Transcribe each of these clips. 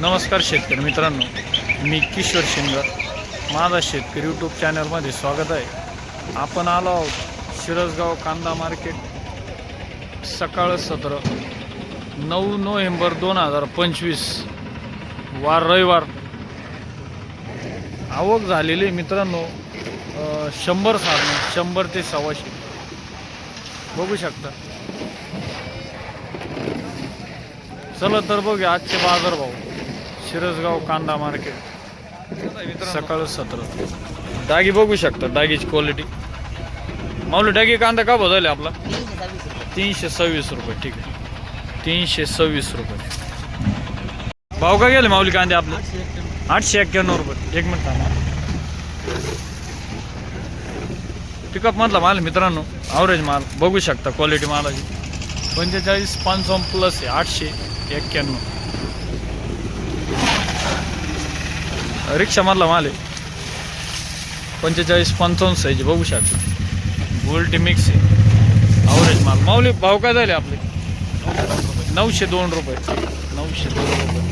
नमस्कार शेतकरी मित्रांनो मी किशोर शिंगर माझा शेतकरी यूट्यूब चॅनलमध्ये स्वागत आहे. आपण आलो आहोत शिरसगाव कांदा मार्केट सकाळ सत्र नऊ नोव्हेंबर दोन हजार पंचवीस वार रविवार. आवक झालेली आहे मित्रांनो शंभर साधनं शंभर ते सव्वाशे. बघू शकता. चला तर बघूया आजचे बाजार भाऊ शिरसगाव कांदा मार्केट. सकाळ सत्र. डागी बघू शकता डागीची क्वालिटी माऊली डागी कांदा का बदलले आपला? तीनशे सव्वीस रुपये ठीक आहे. तीनशे सव्वीस रुपये. भाव का गेले माऊली कांदे आपले? आठशे एक्क्याण्णव रुपये. एक मिनिट थांबा. पिकअप मधला माल मित्रांनो ॲव्हरेज माल. बघू शकता क्वालिटी मालाची. पंचेचाळीस पंचावन्न प्लस आहे आठशे एक्क्याण्णव. रिक्षामधला माल आहे. पंचेचाळीस पंचावन्न साईज बघू शकता. गोल्टी मिक्स आहे. ॲव्हरेज माल. माऊली भाव काय झाले आपले? नऊशे दोन रुपये. नऊशे दोन रुपये.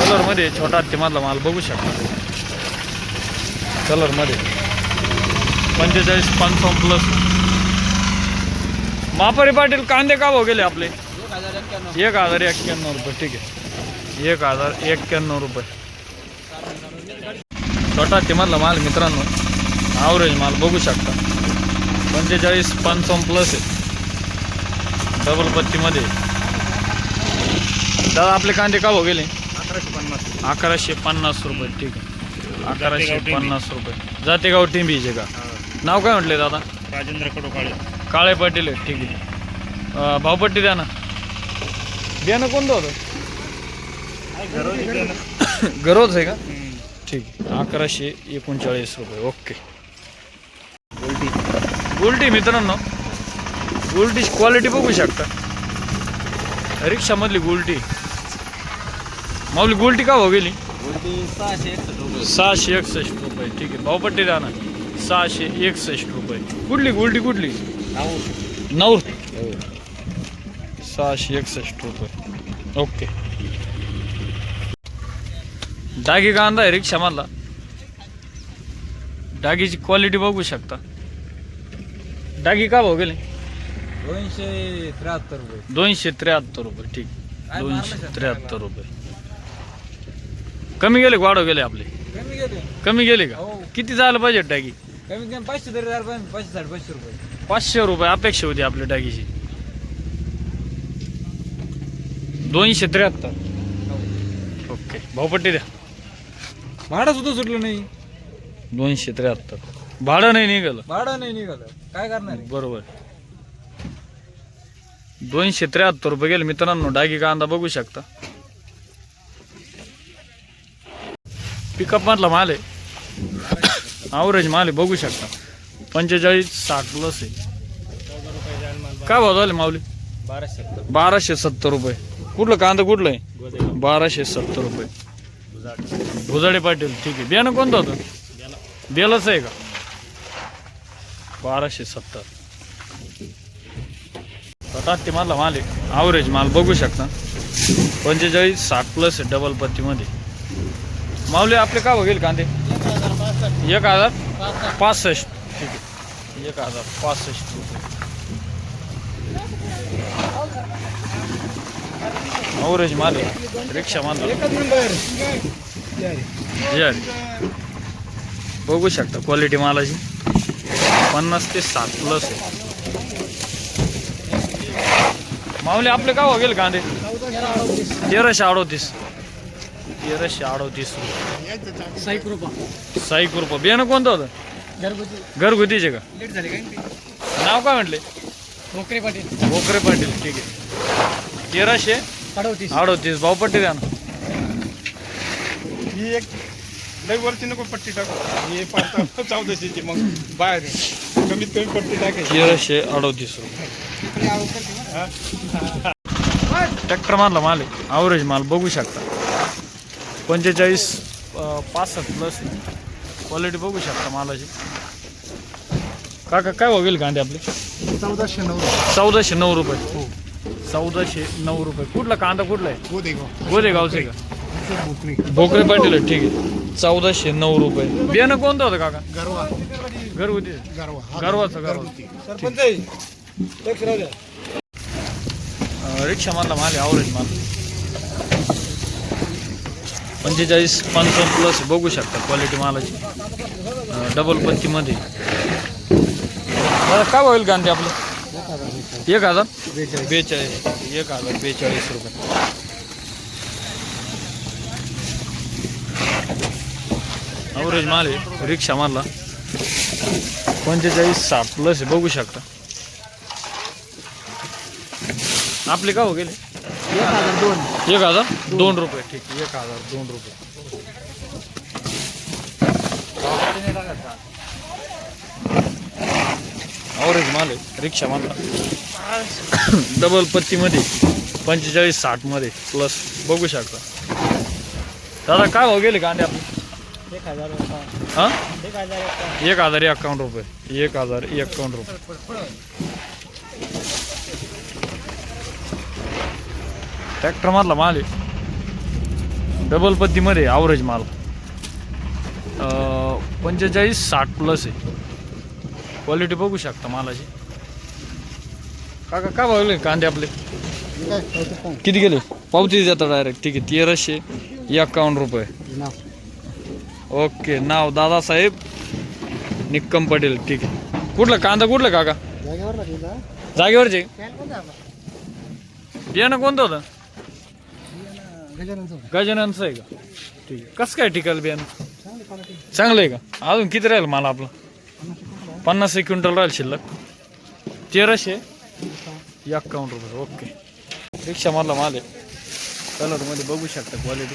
कलरमध्ये छोटा हत्तीमधला माल. बघू शकता. कलरमध्ये पंचेचाळीस पंचावन्न प्लस मापारी पाटील कांदे का भाव गेले आपले? एक हजार एक्क्याण्णव रुपये ठीक आहे. एक हजार एक्क्याण्णव रुपये. छोटा हत्तीमधला माल मित्रांनो ॲव्हरेज माल बघू शकता. पंचेचाळीस पंचावन्न प्लस आहे. डबल पत्तीमध्ये. दादा आपले कांदे का भाव गेले? अकराशे पन्नास. अकराशे पन्नास रुपये ठीक आहे. अकराशे पन्नास रुपये. जातेगाव टिंबीचे का? नाव काय म्हटले दादा? राजेंद्र कडोकाळे काळे. पाटील आहे ठीक आहे. भावपट्टी द्या ना. बियाणं कोणतं होतं? गरोज आहे का? ठीक अकराशे एकोणचाळीस रुपये. ओके. उलटी. मित्रांनो. उलटीची क्वालिटी बघू शकता. रिक्षामधली गुलटी माऊली गुलटी का हो गेली? सहाशे एकसष्ट रुपये. ठीक आहे. द्या ना सहाशे एकसष्ट रुपये. कुठली? गुलटी कुठली? नऊ. सहाशे एकसष्ट रुपये. ओके. डागी कांदा आहे रिक्षामधला. डागीची क्वालिटी बघू शकता. डागी का भाव गेले? दोनशे त्र्याहत्तर रुपये. दोनशे त्र्याहत्तर रुपये ठीक. दोनशे त्र्याहत्तर रुपये. कमी गेले वाढव गेले आपले? कमी घेते कमी गेले का? हो. किती झालं पाहिजे डागी? कमी पाचशे तरी पाचशे साडेपाचशे रुपये. पाचशे रुपये अपेक्षा होती आपल्या डागीची. दोनशे त्र्याहत्तर. ओके. भाऊपट्टी द्या. भाडं सुद्धा सुटलं नाही. दोनशे त्र्याहत्तर. भाडं नाही निघालं. भाडं नाही निघालं. काय करणार आहे? बरोबर. दोनशे त्र्याहत्तर रुपये गेले. मित्रांनो डागी कांदा बघू शकता. पिकअप मधला माल आहे. ॲव्हरेज माल आहे बघू शकता. पंचेचाळीस साठ प्लस आहे. काय भाव झाले माऊली? बाराशे सत्तर. बाराशे सत्तर रुपये. कुठलं कांदा कुठलं आहे? बाराशे सत्तर रुपये. भुजाडे. पाटील ठीक आहे. बियाणं कोणतं होतं? बेलच आहे का? बाराशे सत्तर. ते माल माल आहे. ॲव्हरेज माल बघू शकता. पंचेचाळीस साठ प्लस डबल पत्तीमध्ये. माऊली आपले का बघेल कांदे? एक हजार पासष्ट. ठीक आहे. एक हजार पासष्ट रुपये. ॲव्हरेज माल रिक्षा माल जर बघू शकता क्वालिटी मालाची पन्नास ते सात प्लस आहे माऊली आपले का गेले कांदे तेराशे अडोतीस तेराशे अडोतीस साई कृपा साई रुपये बियाणं कोणतं होतं घरगुती घरगुतीचे का लेट झाले काय नाव काय म्हटले मोकरे पाटील भोकरे पाटील ठीक आहे तेराशे अडवतीस अडोतीस भावपट्टी द्या ना. ही एक लई वरची नको पट्टी टाक. ही पाच चौदाशेची मग बाहेर कमीत कमी पट्टी टाकायची तेराशे अडोतीस रुपये. ट्रॅक्टर मारला माल आहे. ॲव्हरेज माल बघू शकता. पंचेचाळीस पासष्ट प्लस क्वालिटी बघू शकता मालाची. काका काय होईल कांदे आपले? चौदाशे नऊ. चौदाशे नऊ रुपये. हो. चौदाशे नऊ रुपये. कुठला कांदा कुठला आहे? गोदेगाव. गोदेगावचे का? भोकरी भोकरे पाटील आहे, ठीक आहे. चौदाशे नऊ रुपये. बियाणं कोणतं होतं काका? गरवा. घरगुती. गरवा. गर्वाचं गर्व. सरपंच रिक्षा मारला माल आवरेज माल. पंचेचाळीस पंचावन्न प्लस बघू शकता क्वालिटी मालाची. डबल पत्तीमध्ये दादा काय होईल कांदे आपलं? एक हजार? बेचाळीस. एक हजार बेचाळीस रुपये. अवरेज माल आहे. रिक्षा मारला. पंचेचाळीस साठ प्लस बघू शकता. आपले का हो गेले? एक हजार दोन. एक हजार? दोन रुपये. ठीक आहे एक हजार दोन रुपये. अवरेज माल आहे रिक्षा माल डबल पत्तीमध्ये पंचेचाळीस साठमध्ये प्लस बघू शकता. दादा काय हो गेले कांदे आपले? एक हजार हां? एक हजार एक हजार एकावन्न रुपये. एक हजार एकावन्न रुपये. ट्रॅक्टर मधला माल आहे. डबल पत्तीमध्ये ॲव्हरेज माल. पंचेचाळीस साठ प्लस आहे. क्वालिटी बघू शकता मालाची. काका काय भावले कांदे आपले? किती गेले पावती देतात डायरेक्ट ठीक आहे तेराशे एकावन्न रुपये. ओके नाव दादासाहेब निक्कम पटेल. ठीक आहे. कुठलं? कांदा कुठलं काका? जागेवरचे? बियाणं कोणतं होतं? गजाननचं आहे का? ठीक आहे. कसं काय टिकाल बियाणं? चांगलं आहे का? अजून किती राहील मला आपलं? पन्नास एक क्विंटल राहील शिल्लक. तेराशे? एक्कावन्न रुपये ओके रिक्षा मधला माल आहे. कलरमध्ये बघू शकता क्वालिटी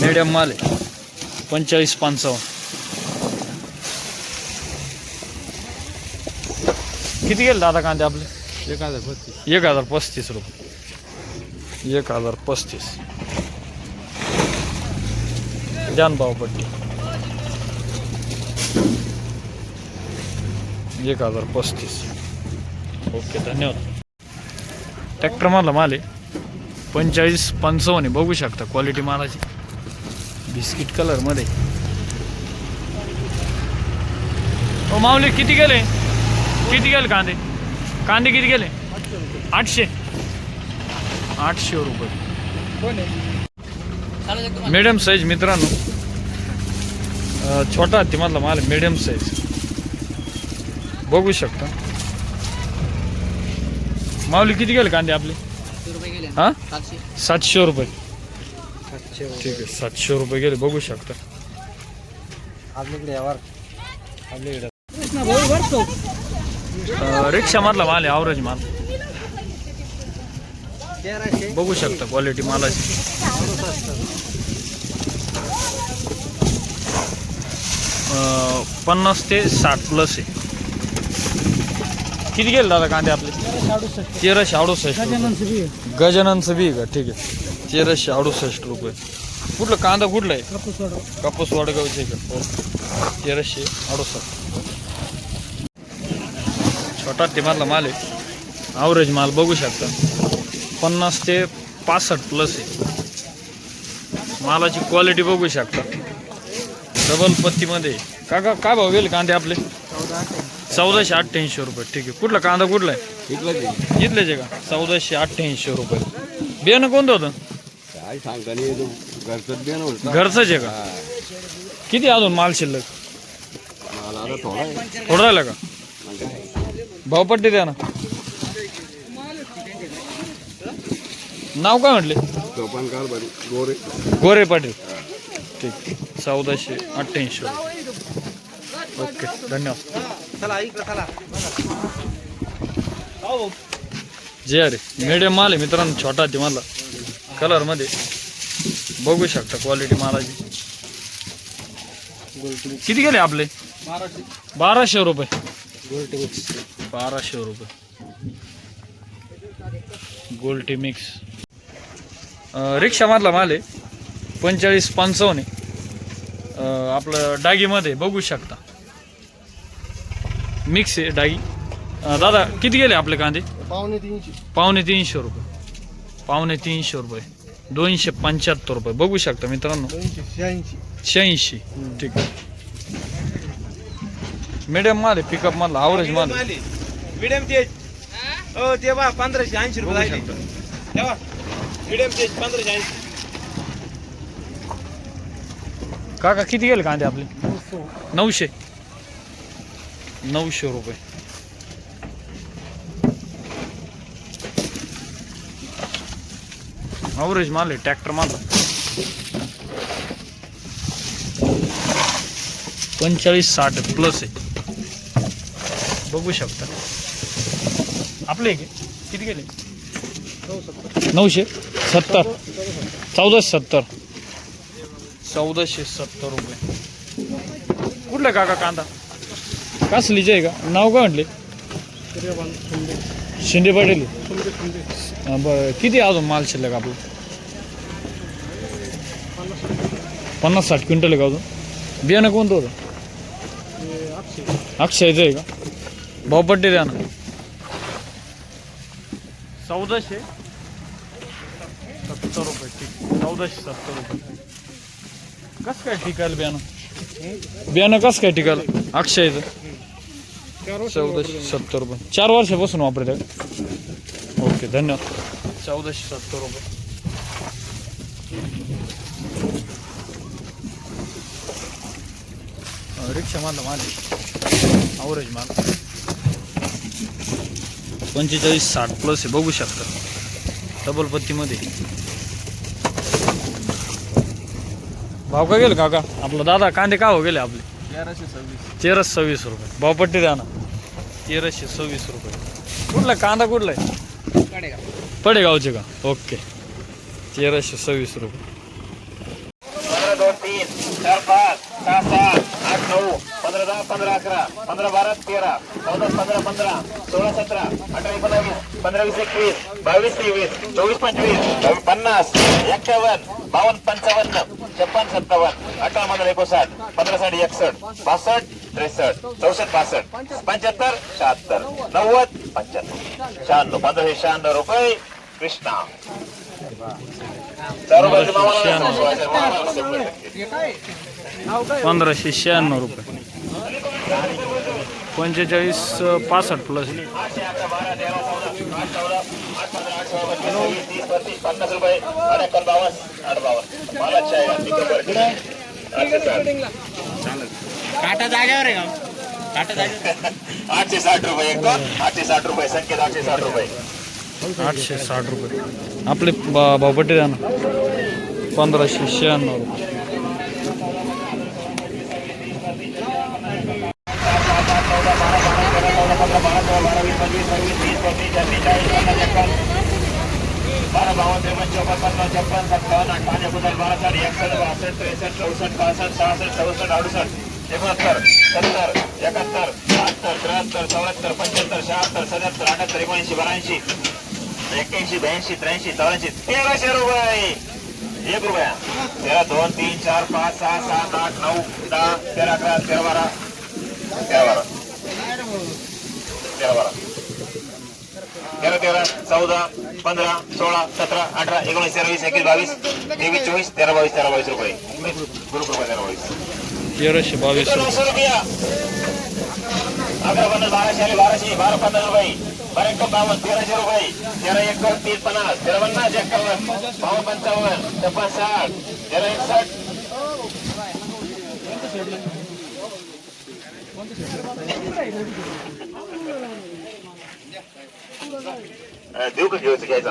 मिडियम माल आहे. पंचेचाळीस पंचावन्न. किती गेले दादा कांदे आपले? एक हजार बत्तीस एक हजार पस्तीस रुपये. एक हजार पस्तीस. द्यान भावपट्टी एक हजार पस्तीस. ओके धन्यवाद. ट्रॅक्टर मारला माल आहे. पंचेचाळीस पंचावन्न बघू शकता क्वालिटी मालाची. बिस्किट कलरमध्ये ओ माऊली किती गेले? किती गेले कांदे? कांदे किती गेले? आठशे. आठशे रुपये. कोण मिडियम साईज मित्रांनो. छोटा छोटा हत्तीमधला माल मिडियम साईज बघू शकता. माऊली किती गेले कांदे आपले? हा? सातशे. रुपये. ठीक आहे सातशे रुपये गेले बघू शकता. अं, रिक्षामधला माल आहे आवरेज माल. बघू शकता क्वालिटी मालाची. अं, पन्नास ते साठ प्लस आहे. किती गेले दादा कांदे आपले? तेराशे अडुसष्ट बी आहे. का? ठीक आहे. तेराशे अडुसष्ट रुपये. कुठलं? कांदा कुठला आहे? कापूस वडगावचे का? हो. तेराशे अडुसष्ट. छोटा तिमारला माल आहे. ॲव्हरेज माल बघू शकता. पन्नास ते पासष्ट प्लस आहे. मालाची क्वालिटी बघू शकता. डबल पत्तीमध्ये. आहे. काका काय भाव गेले कांदे आपले? चौदाशे अठ्ठ्याऐंशी रुपये. ठीक आहे. कुठला कांदा कुठला आहे? इथलेच आहे. का? चौदाशे अठ्ठ्याऐंशी रुपये. बियाणं कोणतं होतं? काय सांगता नाही येतो. घरचंच बियाणं होतं. घरचंच आहे का? किती अजून माल शिल्लक? मला आता थोडा आहे. थोडं राहिलं का? भावपट्टी द्या ना. नाव काय म्हटले? बरी. गोरे. गोरे पाटील. ठीक. चौदाशे अठ्ठ्याऐंशी रुपये. ओके. धन्यवाद. चला इकडे चला. जे अरे मिडियम माल आहे मित्रांनो छोटा ते मला कलरमध्ये बघू शकता क्वालिटी मालाची. किती गेले आपले? महाराष्ट्र बाराशे रुपये. गोल्टी बाराशे रुपये. गोल्टी मिक्स रिक्षामधला माल आहे. पंचेचाळीस पंचावन्न आहे. अं, आपलं डागीमध्ये बघू शकता. मिक्स आहे अं, दादा किती गेले आपले कांदे? पावणे तीनशे. पावणे तीनशे रुपये. पावणे तीनशे रुपये. दोनशे पंच्याहत्तर रुपये. बघू शकता मित्रांनो. दोनशे शहाऐंशी. शहाऐंशी. ठीक आहे. मीडियम माल आहे पिकअप मधला ॲव्हरेज माल आहे. मिडियम तेज. हो? ते बा पंधराशे ऐंशी रुपये. तेव्हा. मिडियम तेज पंधराशे ऐंशी. काका किती गेले कांदे आपले? नऊशे. नऊशे रुपये अवरेज माल आहे ट्रॅक्टर माल पंचेचाळीस साठ प्लस आहे बघू शकता आपले किती गेले नऊशे सत्तर चौदाशे सत्तर चौदाशे सत्तर रुपये कुठला काका कांदा कासलीचे आहे का? नाव काय म्हटले? शिंदे. पाटील. हा, बरं. किती अजून माल शिल्लक आपलं? पन्नास साठ. क्विंटल आहे का अजून? बियाणं कोणतं होतं? अक्षयचं आहे का? भाऊपट्टी द्या ना. चौदाशे. सत्तर रुपये ठीक. चौदाशे सत्तर रुपये. कसं काय टिकाल बियाणं? बियाणं कसं काय टिकाल अक्षयचं चौदाशे सत्तर रुपये. चार वर्षापासून वापरत आहे. ओके धन्यवाद. चौदाशे सत्तर रुपये. रिक्षा मारला माझे ॲव्हरेज माल. पंचेचाळीस साठ प्लस आहे. बघू शकता. डबल पत्तीमध्ये. भाव का गेले काका? आपला दादा कांदे का हो गेले आपले? तेराशे सव्वीस. तेराशे सव्वीस रुपये. भावपट्टी द्या ना. तेराशे सव्वीस रुपये. कुठला कांदा कुठला आहे? पडेगावचे का? ओके. तेराशे सव्वीस रुपये. पंधरा दोन तीन चार पाच सहा सात आठ नऊ पंधरा दहा पंधरा अकरा पंधरा बारा तेरा चौदा पंधरा पंधरा सोळा सतरा अठरा एकोणावीस पंधरा वीस एकवीस बावीस तेवीस चोवीस पंचवीस पन्नास एक्कावन्न बावन्न पंचावन्न छप्पन सत्तावन्न अठरा पंधरा एकोणसाठ पंधरा साठ एकसष्ट बासष्ट त्रेसष्ट चौसष्ट पासष्ट पंच्याहत्तर शहात्तर नव्वद पंच्याहत्तर. शहाण्णव पंधराशे शहाण्णव रुपये. कृष्णा. पंधराशे शहाण्णव. रुपये. पंचेचाळीस पासष्ट प्लस पन्नास रुपये बावन्न आठ बावन्न. काटा जागेवर आहे का काटा जागेवर आठशे साठ रुपये एक आठशे साठ रुपये संख्येत आठशे साठ रुपये आठशे साठ रुपये आपले बा- भावपट्टी द्या ना पंधराशे शहाण्णव रुपये बारा त्रेपन्न चौपन्न पन्नास छप्पन सत्तावन्न अठ्ठावन्न एकोणसाठ बारा साठ एकसष्ट बासष्ट त्रेसष्ट चौसष्ट पासष्ट सहासष्ट चौसष्ट अडुसष्ट एकोणहत्तर सत्तर एकाहत्तर बहात्तर त्र्याहत्तर चौऱ्याहत्तर पंच्याहत्तर शहात्तर सत्याहत्तर अठ्याहत्तर एकोणऐंशी बाराऐंशी एक्क्याऐंशी ब्याऐंशी त्र्याऐंशी चौऱ्याऐंशी तेराशे रुपये. एक रुपया. तेरा दोन तीन चार पाच सहा सात आठ नऊ दहा तेरा अकरा तेरा बारा. तेरा बारा. तेरा बारा. तेरा तेरा चौदा पंधरा सोळा सतरा अठरा एकोणीस तेरा वीस एकवीस बावीस तेवीस चोवीस तेरा बावीस तेरा बावीस रुपये. ग्रुप रुपये तेरा बावीस. तेराशे बावीस. नऊशे रुपया अकरा बाराशे आले बाराशे बारा पन्नास रुपये बारा एक बावन्न तेराशे रुपये तेरा एक कर तीस पन्नास तेरा पन्नास एक्कावन्न बावन्न पंचावन्न छप्पन साठ तेरा एकसठ अं, देऊ का घेऊच घ्यायचा?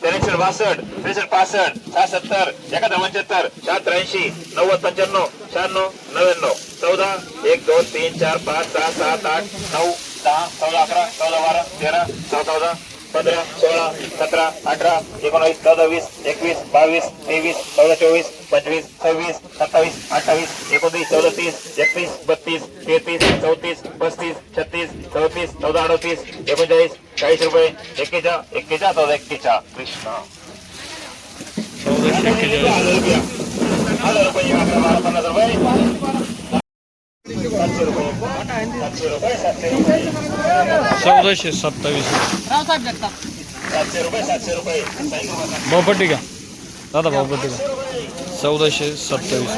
त्र्याऐंशी बासष्ट त्रेसष्ट पासष्ट सहा सत्तर एका पंच्याहत्तर सहा त्र्याऐंशी नव्वद पंच्याण्णव शहाण्णव नव्याण्णव. चौदा एक दोन तीन चार पाच सहा सात आठ नऊ दहा चौदा अकरा चौदा बारा तेरा चौदा चौदा. पंधरा सोळा सतरा अठरा एकोणावीस चौदा वीस एकवीस बावीस तेवीस चौदा चोवीस पंचवीस सव्वीस सत्तावीस अठ्ठावीस एकोणतीस चौदा तीस एकतीस बत्तीस तेहतीस चौतीस पस्तीस छत्तीस चौतीस चौदा अडतीस एकोणचाळीस चाळीस रुपये एक्केचा एक्केचा चौदा एक्केचा कृष्णा. हजार बारा पन्नास रुपये. चौदाशे सत्तावीस. सातशे रुपये सातशे रुपये. साई कृपा भाऊपट्टी का? दादा भाऊपट्टी का? चौदाशे सत्तावीस.